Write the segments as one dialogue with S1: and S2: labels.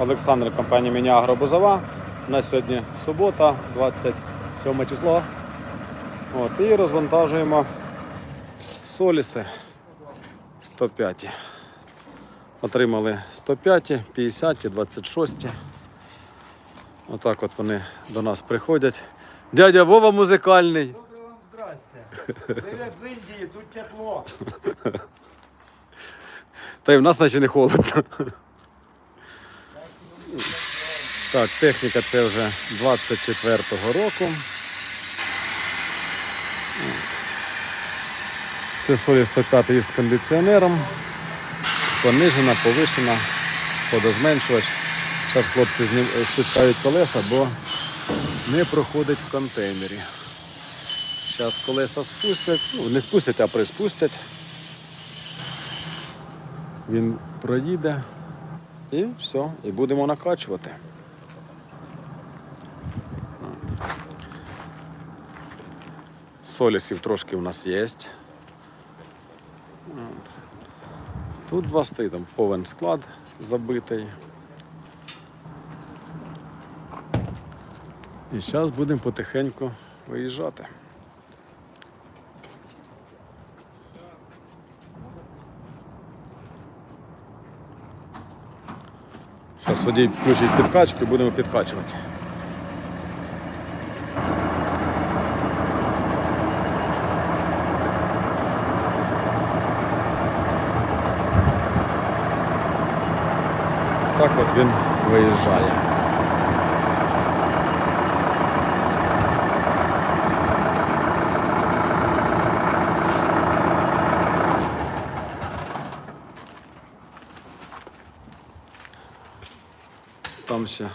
S1: Олександр, компанія Міні Бузова. У нас сьогодні субота, 27 число. От, і розвантажуємо соліси 105. Отримали 105, 50, 26. Отак от вони до нас приходять. Дядя Вова музикальний.
S2: Доброе вам здрасте. Привет з Індії, тут тепло.
S1: Та й в нас наче не холодно. Так, техніка це вже 24-го року. Це солі 105 із кондиціонером. Понижена, повишена, ходозменшувач. Зараз хлопці спускають колеса, бо не проходить в контейнері. Зараз колеса спустять, ну не спустять, а приспустять. Він проїде і все, і будемо накачувати. Солісів трошки у нас є. Тут два стоїть, там повен склад забитий. І зараз будемо потихеньку виїжджати. Зараз водій включить підкачку і будемо підкачувати. Так от він виїжджає. Там ще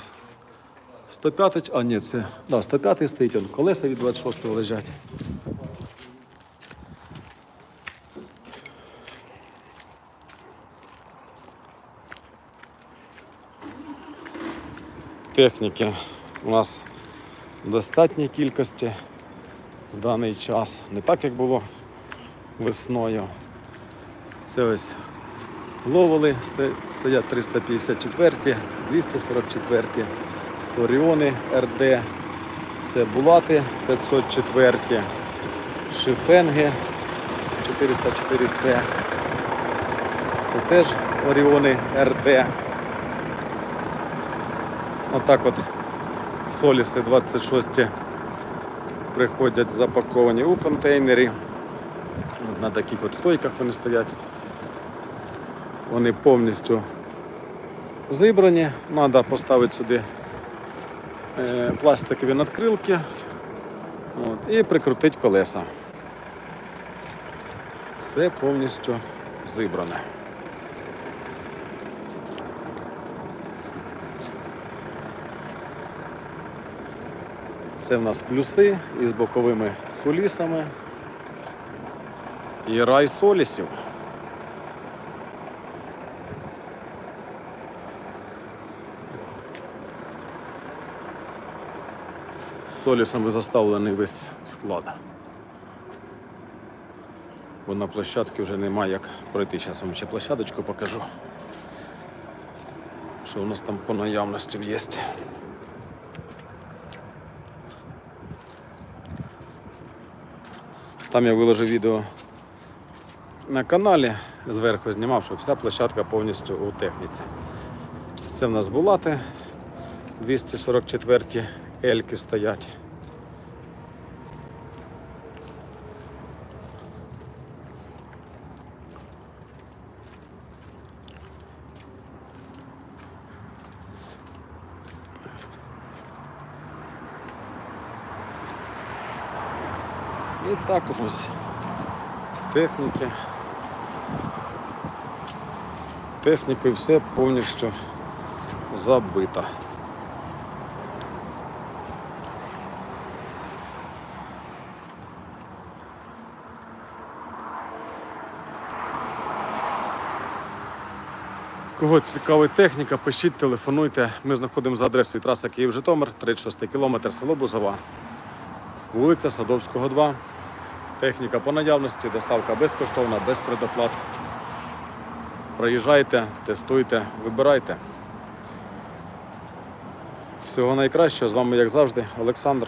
S1: 105, а ні, це да, 105 стоїть, колеса від 26-го лежать. Техніки у нас в достатній кількості в даний час. Не так, як було весною. Це ось Ловили стоять 354, 244, Оріони РД, це Булати 504, Шифенги 404C. Це теж Оріони РД. Отак от Соліси 26 приходять запаковані у контейнері. На таких от стойках вони стоять. Вони повністю зібрані. Треба поставити сюди е, пластикові надкрилки от, і прикрутити колеса. Все повністю зібране. Це в нас плюси із боковими кулісами і рай солісів. солісами заставлений весь склад. Бо на площадці вже немає як пройти. Зараз вам ще площадочку покажу. Що у нас там по наявності є. Там я виложив відео на каналі, зверху знімав, що вся площадка повністю у техніці. Це в нас булати 244 ельки стоять. І також ось техніки. Технікою все повністю забито. Кого цікавить техніка, пишіть, телефонуйте. Ми знаходимо за адресою траса Київ-Житомир, 36 кілометр, село Бузова, вулиця Садовського, 2. Техніка по наявності, доставка безкоштовна, без предоплат. Проїжджайте, тестуйте, вибирайте. Всього найкращого з вами, як завжди, Олександр.